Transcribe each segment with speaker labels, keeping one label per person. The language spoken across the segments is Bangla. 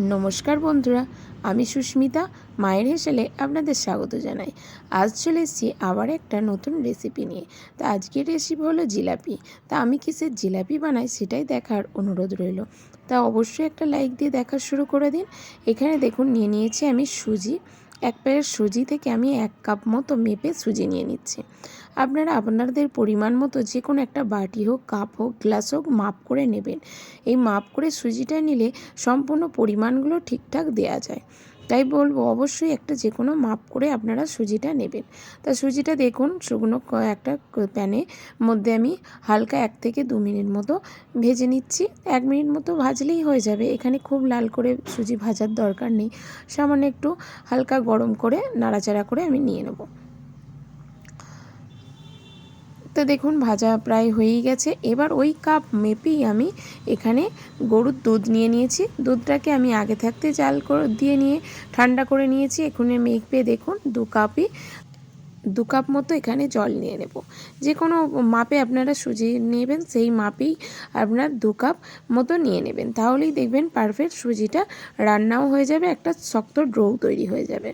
Speaker 1: নমস্কার বন্ধুরা, আমি সুস্মিতা, মায়ের হেসেলে আপনাদের স্বাগত জানাই। আজ চলে এসেছি আবার একটা নতুন রেসিপি নিয়ে। তা আজকের রেসিপি হলো জিলাপি। তা আমি কিসের জিলাপি বানাই সেটাই দেখার অনুরোধ রইল। তা অবশ্যই একটা লাইক দিয়ে দেখা শুরু করে দিন। এখানে দেখুন, নিয়ে নিয়েছি আমি সুজি এক প্যাকেট সুজি থেকে আমি এক কাপ মতো মেপে সুজি নিয়ে নিচ্ছি। আপনারা আপনাদের পরিমাণ মতো যে কোনো একটা বাটি হোক, কাপ হোক, গ্লাস হোক মাপ করে নেবেন। এই মাপ করে সুজিটা নিলে সম্পূর্ণ পরিমাণগুলো ঠিকঠাক দেওয়া যায়। তাই বলব অবশ্যই একটা যে কোনো মাপ করে আপনারা সুজিটা নেবেন। তা সুজিটা দেখুন শুকনো একটা প্যানে মধ্যে আমি হালকা এক থেকে দু মিনিট মতো ভেজে নিচ্ছি। এক মিনিট মতো ভাজলেই হয়ে যাবে। এখানে খুব লাল করে সুজি ভাজার দরকার নেই। সামান্য একটু হালকা গরম করে, নাড়াচাড়া করে আমি নিয়ে নেব। তো দেখুন, ভাজা প্রায় হয়েই গেছে। এবার ওই কাপ মেপেই আমি এখানে গরুর দুধ নিয়ে নিয়েছি। দুধটাকে আমি আগে থাকতে জাল দিয়ে নিয়ে ঠান্ডা করে নিয়েছি। এখানে মেপে দেখুন, দু কাপই, দু কাপ মতো এখানে জল নিয়ে নেব। যে কোনো মাপে আপনারা সুজি নেবেন, সেই মাপেই আপনার দু কাপ মতো নিয়ে নেবেন। তাহলেই দেখবেন পারফেক্ট সুজিটা রান্নাও হয়ে যাবে, একটা শক্ত ড্রৌ তৈরি হয়ে যাবে।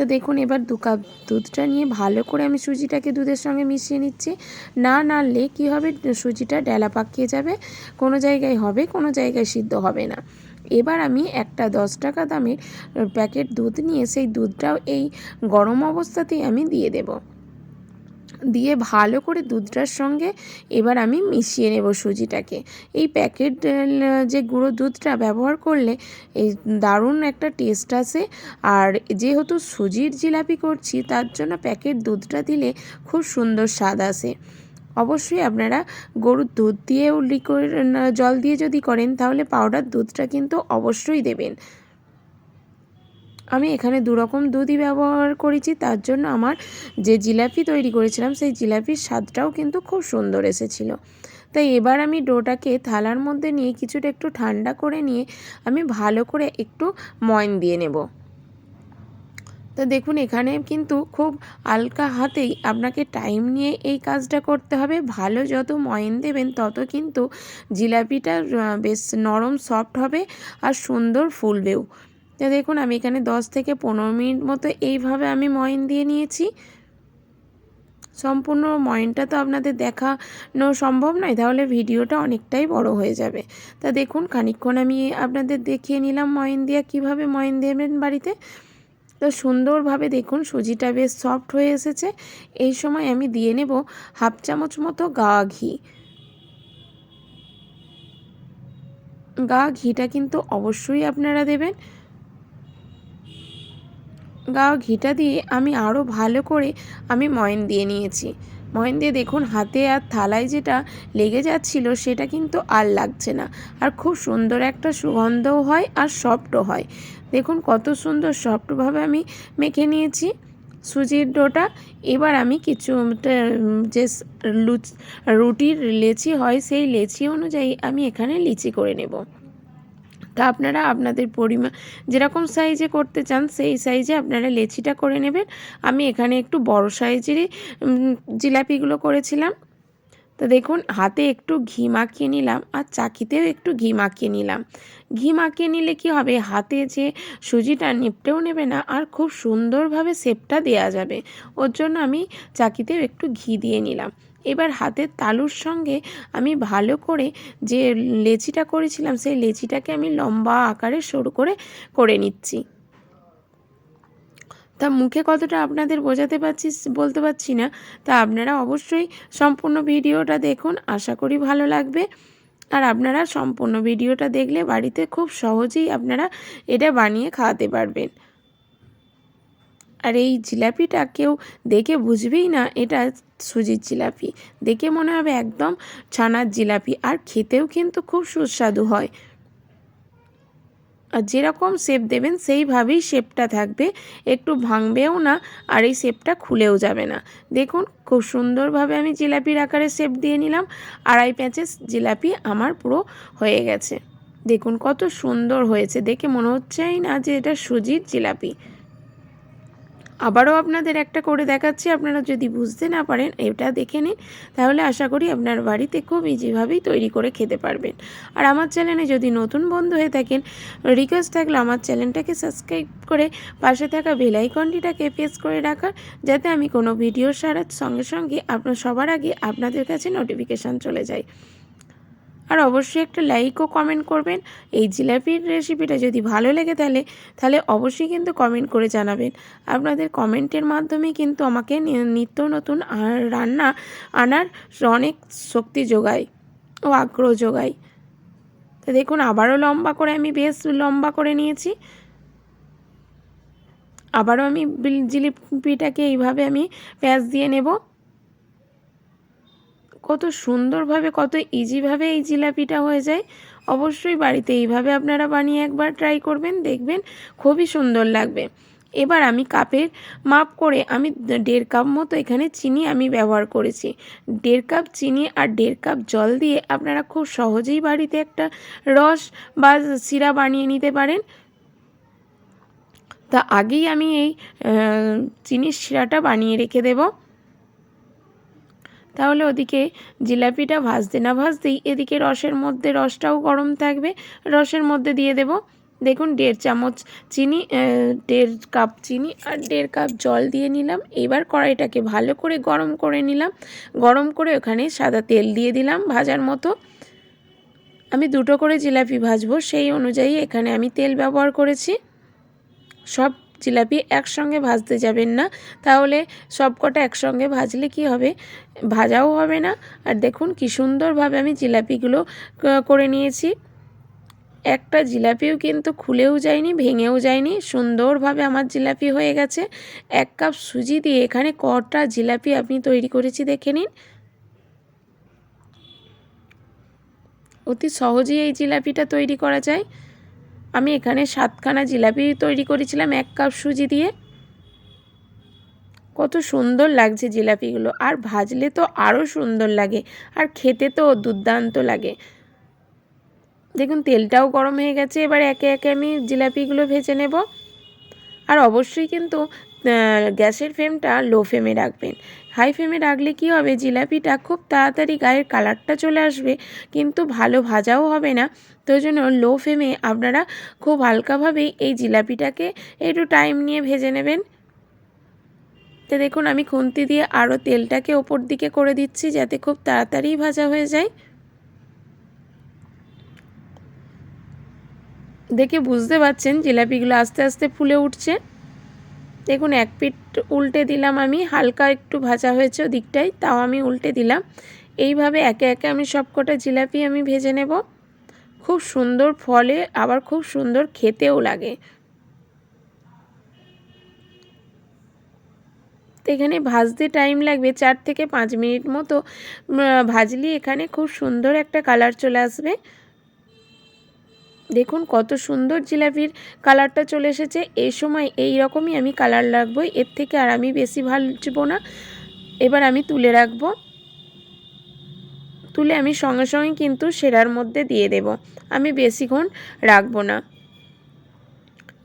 Speaker 1: তো দেখুন, এবার দু কাপ দুধটা নিয়ে ভালো করে আমি সুজিটাকে দুধের সঙ্গে মিশিয়ে নিচ্ছি। না নাড়লে কী হবে? সুজিটা ডেলা পাকিয়ে যাবে। কোনো জায়গায় হবে, কোনো জায়গায় সিদ্ধ হবে না। এবার আমি একটা দশ টাকা দামের প্যাকেট দুধ নিয়ে সেই দুধটাও এই গরম অবস্থাতেই আমি দিয়ে দেব। দিয়ে ভালো করে দুধটার সঙ্গে এবার আমি মিশিয়ে নেব সুজিটাকে। এই প্যাকেট যে গুঁড়ো দুধটা ব্যবহার করলে এই দারুণ একটা টেস্ট আসে। আর যেহেতু সুজির জিলাপি করছি, তার জন্য প্যাকেট দুধটা দিলে খুব সুন্দর স্বাদ আসে। অবশ্যই আপনারা গরুর দুধ দিয়েও লিকুইড জল দিয়ে যদি করেন, তাহলে পাউডার দুধটা কিন্তু অবশ্যই দেবেন। আমি এখানে দু রকম দুধই ব্যবহার করেছি, তার জন্য আমার যে জিলাপি তৈরি করেছিলাম, সেই জিলাপির স্বাদটাও কিন্তু খুব সুন্দর এসেছিল। তাই এবার আমি ডোটাকে থালার মধ্যে নিয়ে কিছুটা একটু ঠান্ডা করে নিয়ে আমি ভালো করে একটু ময়ন দিয়ে নেব। তো দেখুন, এখানে কিন্তু খুব হালকা হাতেই আপনাকে টাইম নিয়ে এই কাজটা করতে হবে। ভালো যত ময়ন দেবেন, তত কিন্তু জিলাপিটা বেশ নরম, সফট হবে আর সুন্দর ফুলবেও। তো দেখুন, আমি এখানে দশ থেকে পনেরো মিনিট মতো এইভাবে আমি ময়ন দিয়ে নিয়েছি। সম্পূর্ণ ময়নটা তো আপনাদের দেখানো সম্ভব নয়, তাহলে ভিডিওটা অনেকটাই বড় হয়ে যাবে। তা দেখুন, খানিকক্ষণ আমি আপনাদের দেখিয়ে নিলাম ময়ন দিয়ে, কীভাবে ময়ন দেবেন বাড়িতে। তো সুন্দরভাবে দেখুন, সুজিটা বেশ সফট হয়ে এসেছে। এই সময় আমি দিয়ে নেব হাফ চামচ মতো গা ঘি। গা ঘিটা কিন্তু অবশ্যই আপনারা দেবেন। গা ঘিটা দিয়ে আমি আরও ভালো করে আমি ময়ন দিয়ে নিয়েছি। ময়ন দিয়ে দেখুন, হাতে আর থালায় যেটা লেগে যাচ্ছিল সেটা কিন্তু আর লাগছে না। আর খুব সুন্দর একটা সুগন্ধও হয় আর সফটও হয়। দেখুন কত সুন্দর সফটভাবে আমি মেখে নিয়েছি সুজির ডোটা। এবার আমি কিছু, যে লুচ, রুটির লেচি হয় সেই লেচি অনুযায়ী আমি এখানে লিচি করে নেব। তা আপনারা আপনাদের পরিমাণ যেরকম সাইজে করতে চান সেই সাইজে আপনারা লেচিটা করে নেবেন। আমি এখানে একটু বড় সাইজেরই জিলাপিগুলো করেছিলাম। তো দেখুন, হাতে একটু ঘি মাখিয়ে নিলাম আর চাকিতেও একটু ঘি মাখিয়ে নিলাম। ঘি মাখিয়ে নিলে কি হবে? হাতে যে সুজিটা নিপটেও নেবে না আর খুব সুন্দরভাবে শেপটা দেওয়া যাবে। ওর জন্য আমি চাকিতেও একটু ঘি দিয়ে নিলাম। এবার হাতের তালুর সঙ্গে আমি ভালো করে যে লেচিটা করেছিলাম, সেই লেচিটাকে আমি লম্বা আকারে সরু করে করে নিচ্ছি। তা মুখে কতটা আপনাদের বোঝাতে পারছি, বলতে পারছি না। তা আপনারা অবশ্যই সম্পূর্ণ ভিডিওটা দেখুন, আশা করি ভালো লাগবে। আর আপনারা সম্পূর্ণ ভিডিওটা দেখলে বাড়িতে খুব সহজেই আপনারা এটা বানিয়ে খাওয়াতে পারবেন। আর এই জিলাপিটা কেউ দেখে বুঝবেই না, এটা সুজির জিলাপি। দেখে মনে হবে একদম ছানার জিলাপি, আর খেতেও কিন্তু খুব সুস্বাদু হয়। আর যেরকম শেপ দেবেন, সেইভাবেই শেপটা থাকবে। একটু ভাঙবেও না, আর এই শেপটা খুলেও যাবে না। দেখুন, খুব সুন্দরভাবে আমি জিলাপির আকারে শেপ দিয়ে নিলাম। আড়াই প্যাঁচের জিলাপি আমার পুরো হয়ে গেছে। দেখুন, কত সুন্দর হয়েছে। দেখে মনে হচ্ছেই না যে এটা সুজির জিলাপি। আবারও আপনাদের একটা করে দেখাচ্ছি, আপনারা যদি বুঝতে না পারেন এটা দেখে নিন, তাহলে আশা করি আপনার বাড়িতে খুব ইজিভাবেই তৈরি করে খেতে পারবেন। আর আমার চ্যানেলে যদি নতুন বন্ধু হয়ে থাকেন রিকোয়েস্ট থাকলে আমার চ্যানেলটাকে সাবস্ক্রাইব করে পাশে থাকা বেল আইকনটিটাকে প্রেস করে রাখার, যাতে আমি কোনো ভিডিও সারার সঙ্গে সঙ্গে আপনার সবার আগে আপনাদের কাছে নোটিফিকেশান চলে যায়। আর অবশ্যই একটা লাইক ও কমেন্ট করবেন। এই জিলাপির রেসিপিটা যদি ভালো লেগে তাহলে তাহলে অবশ্যই কিন্তু কমেন্ট করে জানাবেন। আপনাদের কমেন্টের মাধ্যমে কিন্তু আমাকে নিত্য নতুন রান্না আনার অনেক শক্তি যোগায় ও আগ্রহ যোগায়। তো দেখুন, আবারও লম্বা করে আমি বেশ লম্বা করে নিয়েছি। আবারও আমি জিলিপিটাকে এইভাবে আমি পেঁয়াজ দিয়ে নেব। কত সুন্দরভাবে, কত ইজিভাবে এই জিলাপিটা হয়ে যায়। অবশ্যই বাড়িতে এইভাবে আপনারা বানিয়ে একবার ট্রাই করবেন, দেখবেন খুবই সুন্দর লাগবে। এবার আমি কাপের মাপ করে আমি দেড় কাপ মতো এখানে চিনি আমি ব্যবহার করেছি। দেড় কাপ চিনি আর দেড় কাপ জল দিয়ে আপনারা খুব সহজেই বাড়িতে একটা রস বা সিরা বানিয়ে নিতে পারেন। তা আগেই আমি এই চিনির শিরাটা বানিয়ে রেখে দেবো। তাহলে ওদিকে জিলাপিটা ভাজতে না ভাজতেই এদিকে রসের মধ্যে রসটাও গরম থাকবে। রসের মধ্যে দিয়ে দেব, দেখুন, দেড় চামচ চিনি দেড় কাপ চিনি আর দেড় কাপ জল দিয়ে নিলাম। এবার কড়াইটাকে ভালো করে গরম করে নিলাম। গরম করে ওখানে সাদা তেল দিয়ে দিলাম ভাজার মতো। আমি দুটো করে জিলাপি ভাজবো, সেই অনুযায়ী এখানে আমি তেল ব্যবহার করেছি। সব জিলাপি একসঙ্গে ভাজতে যাবেন না। তাহলে সব কটা একসঙ্গে ভাজলে কি হবে? ভাজাও হবে না। আর দেখুন কি সুন্দরভাবে আমি জিলাপিগুলো করে নিয়েছি। একটা জিলাপিও কিন্তু খুলেও যায়নি, ভেঙেও যায়নি। সুন্দরভাবে আমার জিলাপি হয়ে গেছে। এক কাপ সুজি দিয়ে এখানে কটা জিলাপি আপনি তৈরি করেছি দেখে নিন। অতি সহজেই এই জিলাপিটা তৈরি করা যায়। আমি এখানে সাতখানা জিলাপি তৈরি করেছিলাম, এক কাপ সুজি দিয়ে। কত সুন্দর লাগছে জিলাপিগুলো। আর ভাজলে তো আরও সুন্দর লাগে, আর খেতে তো দুর্দান্ত লাগে। দেখুন, তেলটাও গরম হয়ে গেছে, এবার একে একে আমি জিলাপিগুলো ভেজে নেব। আর অবশ্যই কিন্তু গ্যাসের ফ্লেমটা লো ফ্লেমে রাখবেন। হাই ফ্লেমে রাখলে কি হবে? জিলাপিটা খুব তাড়াতাড়ি গায়ের কালারটা চলে আসবে, কিন্তু ভালো ভাজাও হবে না। তো জন্য লো ফ্লেমে আপনারা খুব হালকাভাবেই এই জিলাপিটাকে একটু টাইম নিয়ে ভেজে নেবেন। তো দেখুন, আমি খুন্তি দিয়ে আরও তেলটাকে ওপর দিকে করে দিচ্ছি যাতে খুব তাড়াতাড়ি ভাজা হয়ে যায়। দেখে বুঝতে পারছেন জিলাপিগুলো আস্তে আস্তে ফুলে উঠছে। দেখুন, এক পিঠ উল্টে দিলাম আমি, হালকা একটু ভাজা হয়েছে ওদিকটাই তাও আমি উল্টে দিলাম। এইভাবে একে একে আমি সব কটা জিলাপি আমি ভেজে নেব। খুব সুন্দর ফলে, আবার খুব সুন্দর খেতেও লাগে। তো এখানে ভাজতে টাইম লাগবে চার থেকে পাঁচ মিনিট মতো। ভাজলি এখানে খুব সুন্দর একটা কালার চলে আসবে। দেখুন কত সুন্দর জিলাপির কালারটা চলে এসেছে। এই সময় এই রকমই আমি কালার রাখব। এর থেকে আর আমি বেশি ভাজবো না। এবার আমি তুলে রাখব। তুলে আমি সঙ্গে সঙ্গে কিন্তু সেরার মধ্যে দিয়ে দেব। আমি বেশিক্ষণ রাখব না।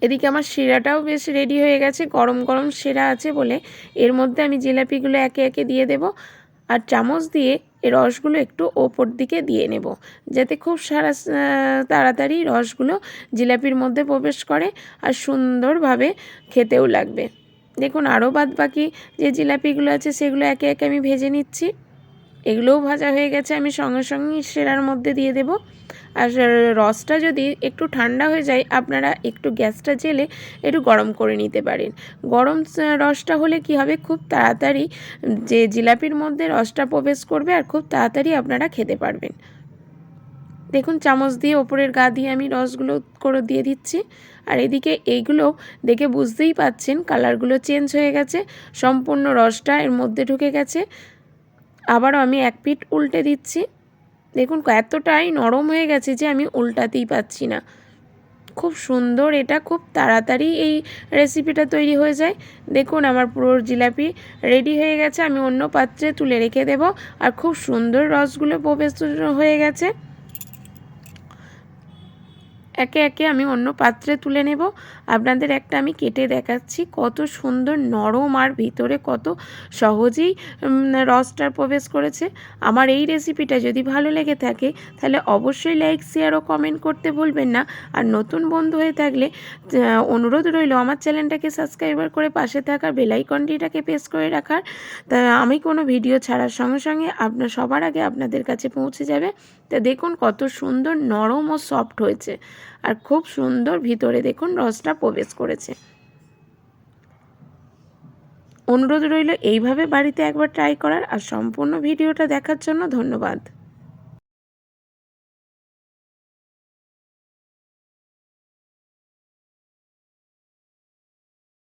Speaker 1: এদিকে আমার শিরাটাও বেশ রেডি হয়ে গেছে। গরম গরম সেরা আছে বলে এর মধ্যে আমি জিলাপিগুলো একে একে দিয়ে দেব। আর চামচ দিয়ে এই রসগুলো একটু ওপর দিকে দিয়ে নেব। যাতে খুব সারা তাড়াতাড়ি রসগুলো জিলাপির মধ্যে প্রবেশ করে আর সুন্দরভাবে খেতেও লাগবে। দেখুন, আরও বাদ বাকি যে জিলাপিগুলো আছে, সেগুলো একে একে আমি ভেজে নিচ্ছি। এগুলোও ভাজা হয়ে গেছে, আমি সঙ্গে সঙ্গেই সেরার মধ্যে দিয়ে দেব। আর রসটা যদি একটু ঠান্ডা হয়ে যায়, আপনারা একটু গ্যাসটা জেলে একটু গরম করে নিতে পারেন। গরম রসটা হলে কি হবে? খুব তাড়াতাড়ি যে জিলাপির মধ্যে রসটা প্রবেশ করবে আর খুব তাড়াতাড়ি আপনারা খেতে পারবেন। দেখুন, চামচ দিয়ে ওপরের গা দিয়ে আমি রসগুলো করে দিয়ে দিচ্ছি। আর এদিকে এইগুলো দেখে বুঝতেই পাচ্ছেন, কালারগুলো চেঞ্জ হয়ে গেছে, সম্পূর্ণ রসটা এর মধ্যে ঢুকে গেছে। আবারও আমি এক পিঠ উল্টে দিচ্ছি। দেখুন, এতটাই নরম হয়ে গেছে যে আমি উল্টাতেই পাচ্ছি না। খুব সুন্দর এটা, খুব তাড়াতাড়ি এই রেসিপিটা তৈরি হয়ে যায়। দেখুন, আমার পুরো জিলাপি রেডি হয়ে গেছে। আমি অন্য পাত্রে তুলে রেখে দেব। আর খুব সুন্দর রসগুলো প্রবেশ হয়ে গেছে। একে একে আমি অন্য পাত্রে তুলে নেব। আপনাদের একটা আমি কেটে দেখাচ্ছি। কত সুন্দর নরম আর ভিতরে কত সহজেই উম, রসটার প্রবেশ করেছে। আমার এই রেসিপিটা যদি ভালো লেগে থাকে তাহলে অবশ্যই লাইক শেয়ার ও কমেন্ট করতে ভুলবেন না। আর নতুন বন্ধু হয়ে থাকলে অনুরোধ রইল আমার চ্যানেলটাকে সাবস্ক্রাইবার করে পাশে থাকার বেলাইকনটিটাকে প্রেস করে রাখার। তা আমি কোনো ভিডিও ছাড়ার সঙ্গে সঙ্গে আপনার সবার আগে আপনাদের কাছে পৌঁছে যাবে। তা দেখুন কত সুন্দর নরম ও সফট হয়েছে। আর খুব সুন্দর ভিতরে দেখুন রসটা প্রবেশ করেছে। অনুরোধ রইল এইভাবে বাড়িতে একবার ট্রাই করার আর সম্পূর্ণ ভিডিওটা দেখার জন্য ধন্যবাদ।